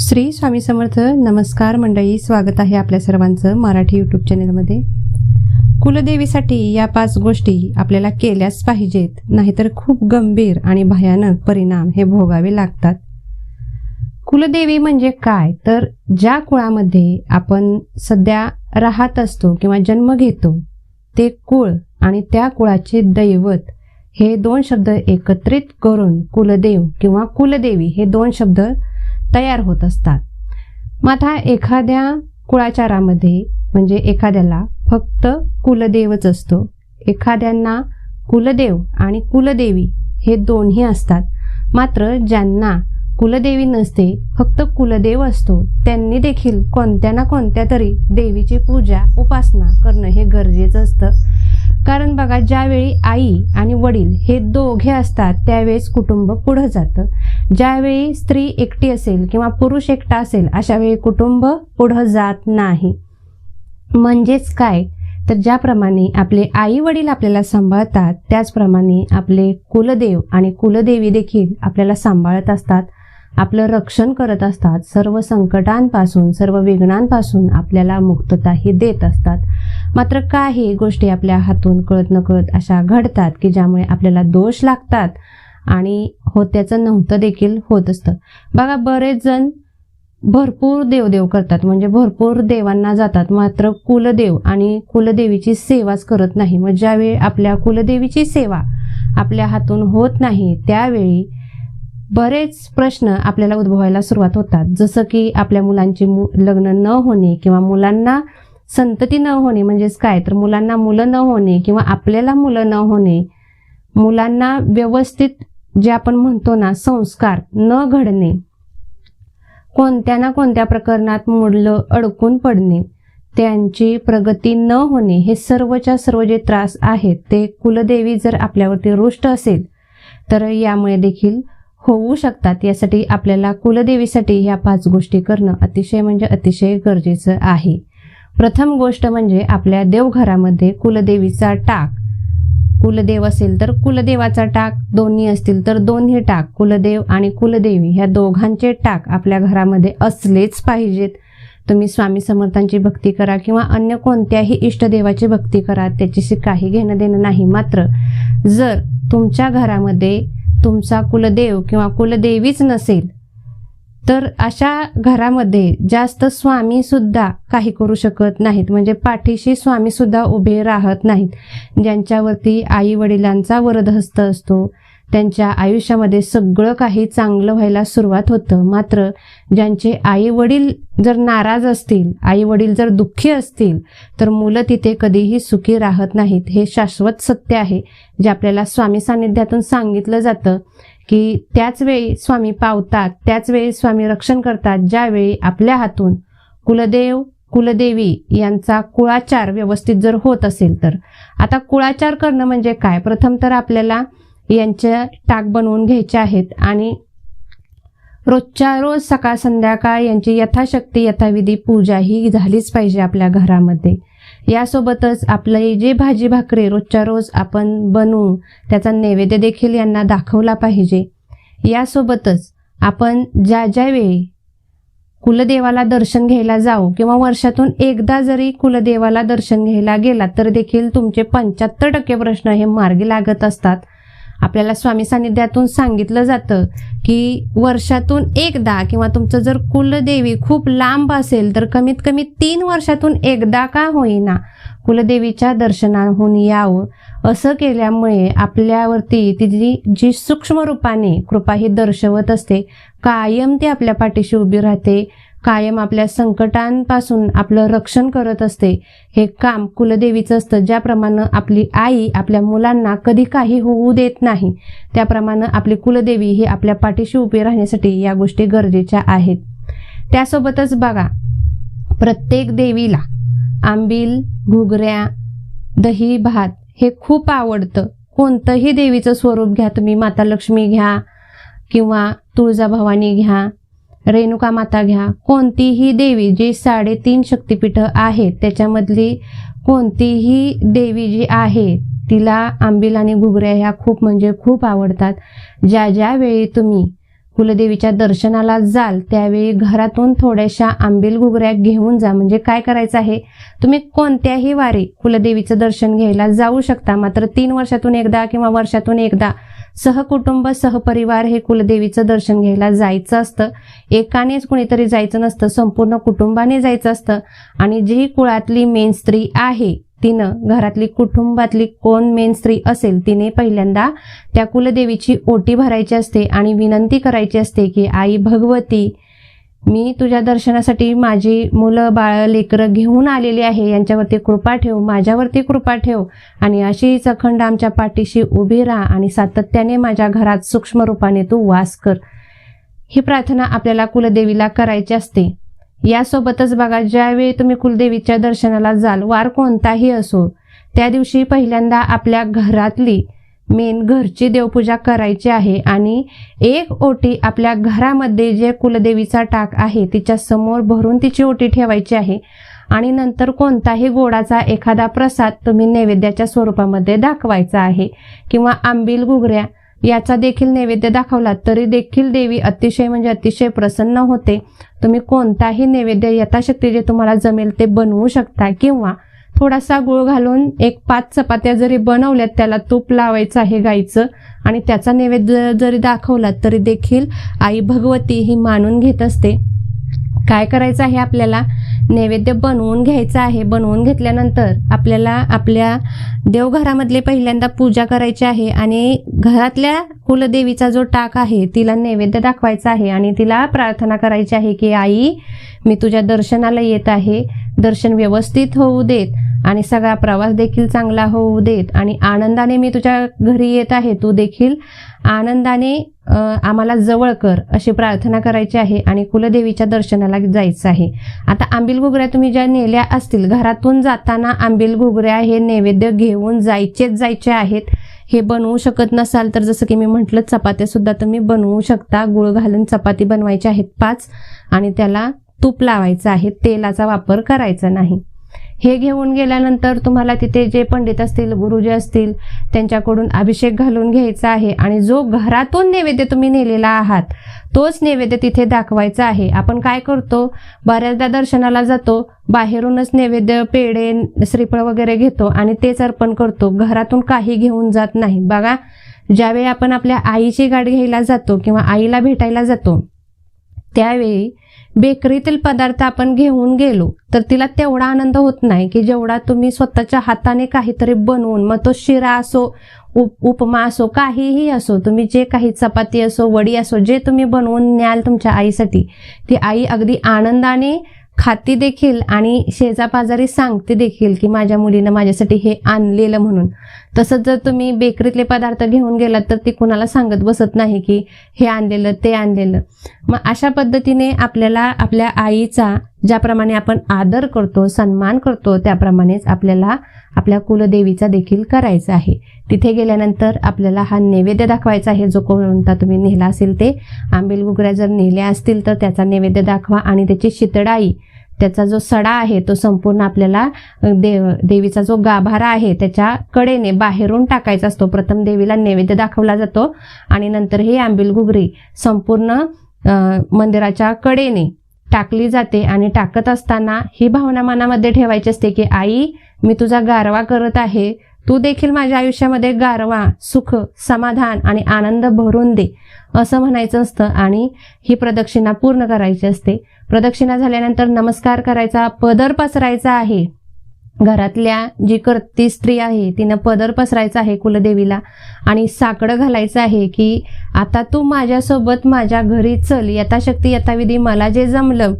श्री स्वामी समर्थ नमस्कार मंडळी स्वागत आहे आपल्या सर्वांचं मराठी यूट्यूब चॅनलमध्ये कुलदेवीसाठी या पाच गोष्टी आपल्याला केल्याच पाहिजेत नाहीतर खूप गंभीर आणि भयानक परिणाम हे भोगावे लागतात. कुलदेवी म्हणजे काय? तर ज्या कुळामध्ये आपण सध्या राहत असतो किंवा जन्म घेतो ते कुळ आणि त्या कुळाचे दैवत हे दोन शब्द एकत्रित करून कुलदेव किंवा कुलदेवी हे दोन शब्द तयार होत असतात. मग आता एखाद्या कुळाचारामध्ये म्हणजे एखाद्याला फक्त कुलदेवच असतो. एखाद्यांना कुलदेव आणि कुलदेवी हे दोन्ही असतात. मात्र ज्यांना कुलदेवी नसते फक्त कुलदेव असतो. त्यांनी देखील कोणत्या ना कोणत्या तरी देवीची पूजा उपासना करणं हे गरजेचं असतं. कारण बघा ज्यावेळी आई आणि वडील हे दोघे असतात त्यावेळेस कुटुंब पुढं जातं. ज्यावेळी स्त्री एकटी असेल किंवा पुरुष एकटा असेल अशा वेळी कुटुंब पुढं जात नाही. म्हणजेच काय? तर ज्याप्रमाणे आपले आई वडील आपल्याला सांभाळतात त्याचप्रमाणे आपले कुलदेव आणि कुलदेवी देखील आपल्याला सांभाळत असतात. आपलं रक्षण करत असतात सर्व संकटांपासून सर्व विघ्नांपासून आपल्याला मुक्तताही देत असतात. मात्र काही गोष्टी आपल्या हातून कळत नकळत अशा घडतात की ज्यामुळे आपल्याला दोष लागतात आणि होत्याचं नव्हतं देखील होत असतं. बघा बरेच जण भरपूर देवदेव करतात. म्हणजे भरपूर देवांना जातात. मात्र कुलदेव आणि कुलदेवीची सेवाच करत नाही. मग ज्यावेळी आपल्या कुलदेवीची सेवा आपल्या हातून होत नाही त्यावेळी बरेच प्रश्न आपल्याला उद्भवायला सुरुवात होतात. जसं की आपल्या मुलांची मु लग्न न होणे किंवा मुलांना संतती न होणे म्हणजेच काय? तर मुलांना मुलं न होणे किंवा आपल्याला मुलं न होणे मुलांना व्यवस्थित जे आपण म्हणतो ना संस्कार न घडणे कोणत्या ना कोणत्या प्रकरणात मुलं अडकून पडणे त्यांची प्रगती न होणे हे सर्वच्या सर्व जे त्रास आहेत ते कुलदेवी जर आपल्यावरती रुष्ट असेल तर यामुळे देखील होऊ शकतात. यासाठी आपल्याला कुलदेवीसाठी ह्या पाच गोष्टी करणं अतिशय म्हणजे अतिशय गरजेचं आहे. प्रथम गोष्ट म्हणजे आपल्या देवघरामध्ये कुलदेवीचा टाक. कुलदेव असेल तर कुलदेवाचा टाक दोन्ही असतील तर दोन्ही टाक. कुलदेव आणि कुलदेवी ह्या दोघांचे टाक आपल्या घरामध्ये असलेच पाहिजेत. तुम्ही स्वामी समर्थांची भक्ती करा किंवा अन्य कोणत्याही इष्टदेवाची भक्ती करा त्याच्याशी काही घेणं देणं नाही. मात्र जर तुमच्या घरामध्ये तुमचा कुलदेव किंवा कुलदेवीच नसेल तर अशा घरामध्ये जास्त स्वामी सुद्धा काही करू शकत नाहीत. म्हणजे पाठीशी स्वामी सुद्धा उभे राहत नाहीत. ज्यांच्यावरती आई वडिलांचा वरदहस्त असतो त्यांच्या आयुष्यामध्ये सगळं काही चांगलं व्हायला सुरुवात होतं. मात्र ज्यांचे आई वडील जर नाराज असतील आई वडील जर दुःखी असतील तर मुलं तिथे कधीही सुखी राहत नाहीत. हे शाश्वत सत्य आहे जे आपल्याला स्वामी सानिध्यातून सांगितलं जातं की त्याच वेळी स्वामी पावतात त्याच वेळी स्वामी रक्षण करतात ज्यावेळी आपल्या हातून कुलदेव कुलदेवी यांचा कुळाचार व्यवस्थित जर होत असेल तर. आता कुळाचार करणं म्हणजे काय? प्रथम तर आपल्याला यांच्या टाक बनवून घ्यायचे आहेत. आणि रोजच्या रोज सकाळ संध्याकाळ यांची यथाशक्ती यथाविधी पूजा ही झालीच पाहिजे आपल्या घरामध्ये. यासोबतच आपली जे भाजी भाकरी रोजच्या रोज आपण बनवू त्याचा नैवेद्य देखील यांना दाखवला पाहिजे. यासोबतच आपण ज्या ज्या वेळी कुलदेवाला दर्शन घ्यायला जाऊ किंवा वर्षातून एकदा जरी कुलदेवाला दर्शन घ्यायला गेला तर देखील तुमचे पंच्याहत्तर टक्के प्रश्न हे मार्गी लागत असतात. आपल्याला स्वामी सानिध्यातून सांगितलं जातं की वर्षातून एकदा किंवा तुमचं जर कुलदेवी खूप लांब असेल तर कमीत कमी तीन वर्षातून एकदा का होईना कुलदेवीच्या दर्शनाहून यावं. असं केल्यामुळे आपल्यावरती तिची जी सूक्ष्म रूपाने कृपा ही दर्शवत असते कायम ती आपल्या पाठीशी उभी राहते. कायम आपल्या संकटांपासून आपलं रक्षण करत असते. हे काम कुलदेवीचं असतं. ज्याप्रमाणे आपली आई आपल्या मुलांना कधी काही होऊ देत नाही त्याप्रमाणे आपली कुलदेवी ही आपल्या पाठीशी उभी राहण्यासाठी या गोष्टी गरजेच्या आहेत. त्यासोबतच बघा प्रत्येक देवीला आंबील घुगऱ्या दही भात हे खूप आवडतं. कोणतंही देवीचं स्वरूप घ्या तुम्ही माता लक्ष्मी घ्या किंवा तुळजाभवानी घ्या. रेणुका माता घ्या. कोणतीही देवी जी साडेतीन शक्तिपीठं आहेत त्याच्यामधली कोणतीही देवी जी आहे तिला आंबील आणि घुगऱ्या ह्या खूप म्हणजे खूप आवडतात. ज्या ज्या वेळी तुम्ही कुलदेवीच्या दर्शनाला जाल त्यावेळी घरातून थोड्याशा आंबील घुगऱ्या घेऊन जा. म्हणजे काय करायचं आहे? तुम्ही कोणत्याही वारी कुलदेवीचं दर्शन घ्यायला जाऊ शकता. मात्र तीन वर्षातून एकदा किंवा वर्षातून एकदा सहकुटुंब सहपरिवार हे कुलदेवीचं दर्शन घ्यायला जायचं असतं. एकानेच कुणीतरी जायचं नसतं संपूर्ण कुटुंबाने जायचं असतं. आणि जी कुळातली मेन स्त्री आहे तिनं घरातली कुटुंबातली कोण मेन स्त्री असेल तिने पहिल्यांदा त्या कुलदेवीची ओटी भरायची असते आणि विनंती करायची असते की आई भगवती मी तुझ्या दर्शनासाठी माझी मुलं बाळ लेकरं घेऊन आलेली आहे. यांच्यावरती कृपा ठेव माझ्यावरती कृपा ठेव. आणि अशीच अखंड आमच्या पाठीशी उभी राहा आणि सातत्याने माझ्या घरात सूक्ष्म रूपाने तू वास कर. ही प्रार्थना आपल्याला कुलदेवीला करायची असते. यासोबतच बघा ज्यावेळी तुम्ही कुलदेवीच्या दर्शनाला जाल वार कोणताही असो त्या दिवशी पहिल्यांदा आपल्या घरातली मेन घरची देवपूजा करायची आहे आणि एक ओटी आपल्या घरामध्ये जे कुलदेवीचा टाक आहे तिच्या समोर भरून तिची ओटी ठेवायची आहे आणि नंतर कोणताही गोडाचा एखादा प्रसाद तुम्ही नैवेद्याच्या स्वरूपामध्ये दाखवायचा आहे किंवा आंबील गुगऱ्या याचा देखील नैवेद्य दाखवला तरी देखील देवी अतिशय म्हणजे अतिशय प्रसन्न होते. तुम्ही कोणताही नैवेद्य यथाशक्ती जे तुम्हाला जमेल ते बनवू शकता किंवा थोडासा गुळ घालून एक पाच चपात्या जरी बनवल्यात त्याला तूप लावायचं आहे गाईचं आणि त्याचा नैवेद्य जरी दाखवला तरी देखील आई भगवती ही मानून घेत असते. काय करायचं आहे आपल्याला? नैवेद्य बनवून घ्यायचं आहे. बनवून घेतल्यानंतर आपल्याला आपल्या देवघरामधले पहिल्यांदा पूजा करायची आहे आणि घरातल्या कुलदेवीचा जो टाक आहे तिला नैवेद्य दाखवायचा आहे आणि तिला प्रार्थना करायची आहे की आई मी तुझ्या दर्शनाला येत आहे. दर्शन व्यवस्थित होऊ देत आणि सगळा प्रवास देखील चांगला होऊ देत आणि आनंदाने मी तुझ्या घरी येत आहे तू देखील आनंदाने आम्हाला जवळ कर अशी प्रार्थना करायची आहे आणि कुलदेवीच्या दर्शनाला जायचं आहे. आता आंबील घुगऱ्या तुम्ही ज्या नेल्या असतील घरातून जाताना आंबील घुगऱ्या हे नैवेद्य घेऊन जायचेच जायचे आहेत. हे बनवू शकत नसाल तर जसं की मी म्हटलं चपात्या सुद्धा तुम्ही बनवू शकता. गुळ घालून चपाती बनवायची आहेत पाच आणि त्याला तूप लावायचं आहे तेलाचा वापर करायचा नाही. हे घेऊन गेल्यानंतर तुम्हाला तिथे जे पंडित असतील गुरुजी असतील त्यांच्याकडून अभिषेक घालून घ्यायचा आहे आणि जो घरातून नैवेद्य तुम्ही नेलेला आहात तोच नैवेद्य तिथे दाखवायचा आहे. आपण काय करतो? बऱ्याचदा दर्शनाला जातो बाहेरूनच नैवेद्य पेढे श्रीफळ वगैरे घेतो आणि तेच अर्पण करतो. घरातून काही घेऊन जात नाही. बघा ज्यावेळी आपण आपल्या आईची गाठ घ्यायला जातो किंवा आईला भेटायला जातो त्यावेळी बेकरीतील पदार्थ आपण घेऊन गेलो तर तिला तेवढा आनंद होत नाही की जेवढा तुम्ही स्वतःच्या हाताने काहीतरी बनवून मग तो शिरा असो उप उपमा असो काहीही असो तुम्ही जे काही चपाती असो वडी असो जे तुम्ही बनवून न्याल तुमच्या आईसाठी ती आई अगदी आनंदाने खाती देखील आणि शेजापाजारी सांगते देखील की माझ्या मुलीनं माझ्यासाठी हे आणलेलं म्हणून. तसंच जर तुम्ही बेकरीतले पदार्थ घेऊन गेलात तर ती कुणाला सांगत बसत नाही की हे आणलेलं ते आणलेलं. मग अशा पद्धतीने आपल्याला आपल्या आईचा ज्याप्रमाणे आपण आदर करतो सन्मान करतो त्याप्रमाणेच आपल्याला आपल्या कुलदेवीचा देखील करायचा आहे. तिथे गेल्यानंतर आपल्याला हा नैवेद्य दाखवायचा आहे जो कोणता तुम्ही नेला असेल ते. आंबील गुगऱ्या जर नेल्या असतील तर त्याचा नैवेद्य दाखवा आणि त्याची शितडाई त्याचा जो सडा आहे तो संपूर्ण आपल्याला देव देवीचा जो गाभारा आहे त्याच्या कडेने बाहेरून टाकायचा असतो. प्रथम देवीला नैवेद्य दाखवला जातो आणि नंतर ही आंबील घुगरी संपूर्ण मंदिराच्या कडेने टाकली जाते आणि टाकत असताना ही भावना मनामध्ये ठेवायची असते की आई मी तुझा गारवा करत आहे. तू देखील माझ्या आयुष्यामध्ये गारवा सुख समाधान आणि आनंद भरून दे. असं म्हणायचं असतं आणि ही प्रदक्षिणा पूर्ण करायची असते. प्रदक्षिणा झाल्यानंतर नमस्कार करायचा पदर पसरायचा आहे. घरातल्या जी करती स्त्री आहे तिनं पदर पसरायचा आहे कुलदेवीला आणि साकडं घालायचं आहे की आता तू माझ्यासोबत माझ्या घरी चल यथाशक्ती यथाविधी मला जे जमलं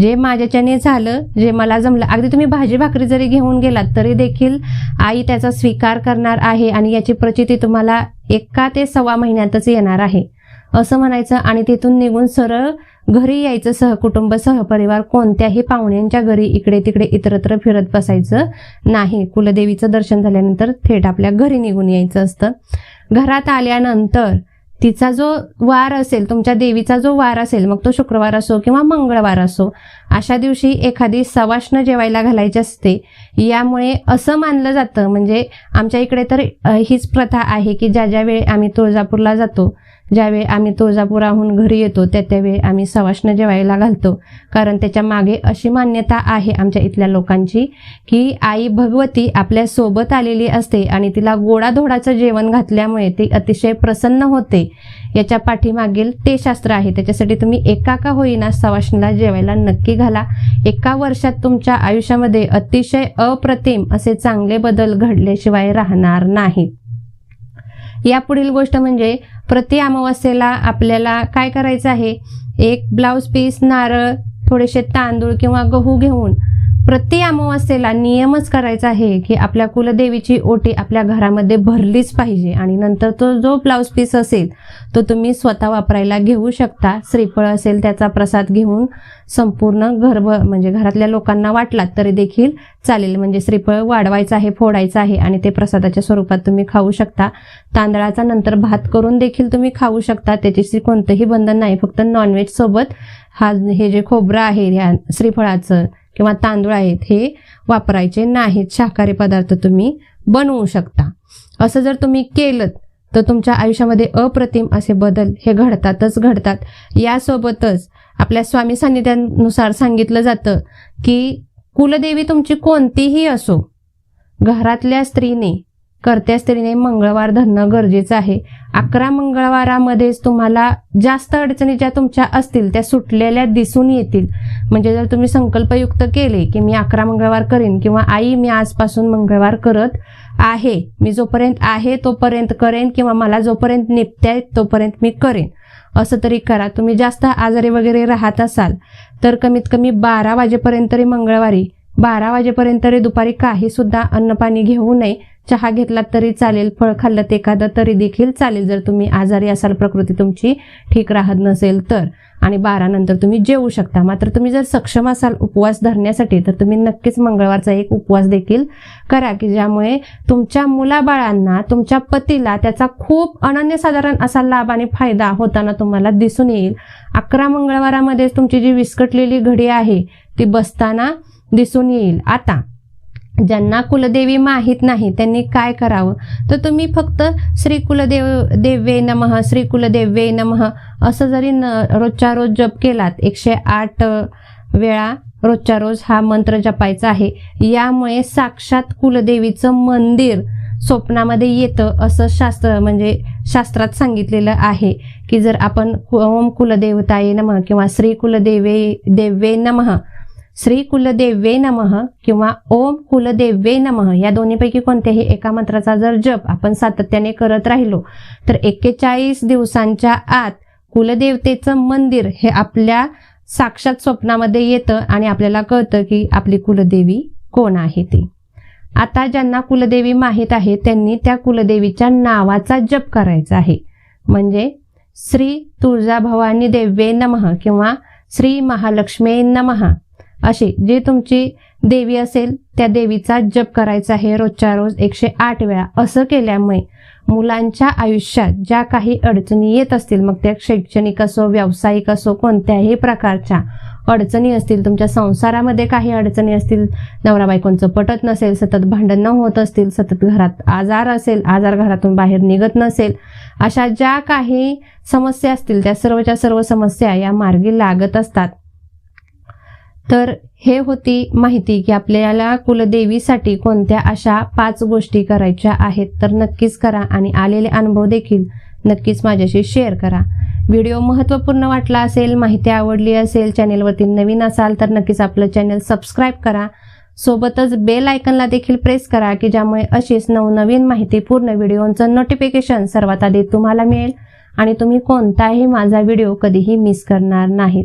जे माझ्याच्याने झालं जे मला जमलं. अगदी तुम्ही भाजी भाकरी जरी घेऊन गेलात तरी देखील आई त्याचा स्वीकार करणार आहे आणि याची प्रचिती तुम्हाला एका ते सव्वा महिन्यातच येणार आहे. असं म्हणायचं आणि तिथून निघून सरळ घरी यायचं सहकुटुंब सहपरिवार कोणत्याही पाहुण्यांच्या घरी इकडे तिकडे इतरत्र फिरत बसायचं नाही. कुलदेवीचं दर्शन झाल्यानंतर थेट आपल्या घरी निघून यायचं असतं. घरात आल्यानंतर तिचा जो वार असेल तुमच्या देवीचा जो वार असेल मग तो शुक्रवार असो किंवा मंगळवार असो अशा दिवशी एखादी सवाष्ण जेवायला घालायची असते. यामुळे असं मानलं जातं. म्हणजे आमच्या इकडे तर हीच प्रथा आहे की ज्या ज्या वेळी आम्ही तुळजापूरला जातो ज्यावेळी आम्ही तुळजापुराहून घरी येतो त्या त्यावेळी आम्ही सवाष्ण जेवायला घालतो. कारण त्याच्यामागे अशी मान्यता आहे आमच्या इथल्या लोकांची की आई भगवती आपल्यासोबत आलेली असते आणि तिला गोडाधोडाचं जेवण घातल्यामुळे ती अतिशय प्रसन्न होते. याच्या पाठीमागील ते शास्त्र आहे. त्याच्यासाठी तुम्ही एका का होईना सवाष्णीला जेवायला नक्की घाला. एका वर्षात तुमच्या आयुष्यामध्ये अतिशय अप्रतिम असे चांगले बदल घडल्याशिवाय राहणार नाहीत यापुढील गोष्ट म्हणजे प्रति अमावस्येला आपल्याला काय करायचं आहे? एक ब्लाऊज पीस नारळ थोडेसे तांदूळ किंवा गहू घेऊन प्रति अमावस्येला नियमच करायचा आहे की आपल्या कुलदेवीची ओटी आपल्या घरामध्ये भरलीच पाहिजे. आणि नंतर तो जो ब्लाऊज पीस असेल तो तुम्ही स्वतः वापरायला घेऊ शकता. श्रीफळ असेल त्याचा प्रसाद घेऊन संपूर्ण घरभ म्हणजे घरातल्या लोकांना वाटलात तरी देखील चालेल. म्हणजे श्रीफळ वाढवायचं आहे फोडायचं आहे आणि ते प्रसादाच्या स्वरूपात तुम्ही खाऊ शकता. तांदळाचा नंतर भात करून देखील तुम्ही खाऊ शकता. त्याच्याशी कोणतंही बंधन नाही. फक्त नॉनव्हेज सोबत हा हे जे खोबरं आहे ह्या श्रीफळाचं किंवा तांदूळ आहेत हे वापरायचे नाहीत. शाकाहारी पदार्थ तुम्ही बनवू शकता. असं जर तुम्ही केलं तर तुमच्या आयुष्यामध्ये अप्रतिम असे बदल हे घडतातच घडतात. यासोबतच आपल्या स्वामी सान्निध्यानुसार सांगितलं जातं की कुलदेवी तुमची कोणतीही असो घरातल्या स्त्रीने करत्या स्त्रीने मंगळवार धरणं गरजेचं आहे. अकरा मंगळवारामध्येच तुम्हाला जास्त अडचणी ज्या तुमच्या असतील त्या सुटलेल्या दिसून येतील. म्हणजे जर तुम्ही संकल्पयुक्त केले की मी अकरा मंगळवार करेन किंवा आई मी आजपासून मंगळवार करत आहे मी जोपर्यंत आहे तोपर्यंत करेन किंवा मला जोपर्यंत निपत्या तोपर्यंत मी करेन. असं तरी करा. तुम्ही जास्त आजारी वगैरे राहत असाल तर कमीत कमी बारा वाजेपर्यंत तरी मंगळवारी बारा वाजेपर्यंत तरी दुपारी काही सुद्धा अन्नपाणी घेऊ नये. चहा घेतला तरी चालेल फळ खाल्लं ते एखादं तरी देखील चालेल. जर तुम्ही आजारी असाल प्रकृती तुमची ठीक राहत नसेल तर. आणि बारा नंतर तुम्ही जेवू शकता. मात्र तुम्ही जर सक्षम असाल उपवास धरण्यासाठी तर तुम्ही नक्कीच मंगळवारचा एक उपवास देखील करा की ज्यामुळे तुमच्या मुलाबाळांना तुमच्या पतीला त्याचा खूप अनन्यसाधारण असा लाभ आणि फायदा होताना तुम्हाला दिसून येईल. अकरा मंगळवारामध्ये तुमची जी विस्कटलेली घडी आहे ती बसताना दिसून येईल. आता ज्यांना कुलदेवी माहीत नाही त्यांनी काय करावं? तर तुम्ही फक्त श्री कुलदेव देवे नमः श्री कुलदेवे नमः असं जरी न रोजच्या रोज जप केलात एकशे आठ वेळा रोजच्या रोज हा मंत्र जपायचा आहे. यामुळे साक्षात कुलदेवीचं मंदिर स्वप्नामध्ये येतं असं शास्त्र म्हणजे शास्त्रात सांगितलेलं आहे की जर आपण ओम कुलदेवताये नमः किंवा श्री कुलदेवे देवे नमः श्री कुलदेवे नमः किंवा ओम कुलदेवे नमः या दोन्हीपैकी कोणत्याही एका मंत्राचा जर जप आपण सातत्याने करत राहिलो तर एक्केचाळीस दिवसांच्या आत कुलदेवतेचं मंदिर हे आपल्या साक्षात स्वप्नामध्ये येतं आणि आपल्याला कळतं की आपली कुलदेवी कोण आहे ती. आता ज्यांना कुलदेवी माहीत आहे त्यांनी त्या कुलदेवीच्या नावाचा जप करायचा आहे. म्हणजे श्री तुळजाभवानी देवे नमः किंवा श्री महालक्ष्मी नमः. अशी जी तुमची देवी असेल त्या देवीचा जप करायचा आहे रोजच्या रोज एकशे आठ वेळा. असं केल्यामुळे मुलांच्या आयुष्यात ज्या काही अडचणी येत असतील मग त्या शैक्षणिक असो व्यावसायिक असो कोणत्याही प्रकारच्या अडचणी असतील तुमच्या संसारामध्ये काही अडचणी असतील नवरा बायकोंचं पटत नसेल सतत भांडणं होत असतील सतत घरात आजार असेल आजार घरातून बाहेर निघत नसेल अशा ज्या काही समस्या असतील त्या सर्वच्या सर्व समस्या या मार्गी लागत असतात. तर हे होती माहिती की आपल्याला कुलदेवीसाठी कोणत्या अशा पाच गोष्टी करायच्या आहेत. तर नक्कीच करा आणि आलेले अनुभव देखील नक्कीच माझ्याशी शेअर करा. व्हिडिओ महत्त्वपूर्ण वाटला असेल माहिती आवडली असेल चॅनेलवरती नवीन असाल तर नक्कीच आपलं चॅनल सबस्क्राईब करा. सोबतच बेल आयकनला देखील प्रेस करा की ज्यामुळे अशीच नवनवीन माहिती पूर्ण व्हिडिओचं नोटिफिकेशन सर्वात आधी तुम्हाला मिळेल आणि तुम्ही कोणताही माझा व्हिडिओ कधीही मिस करणार नाहीत.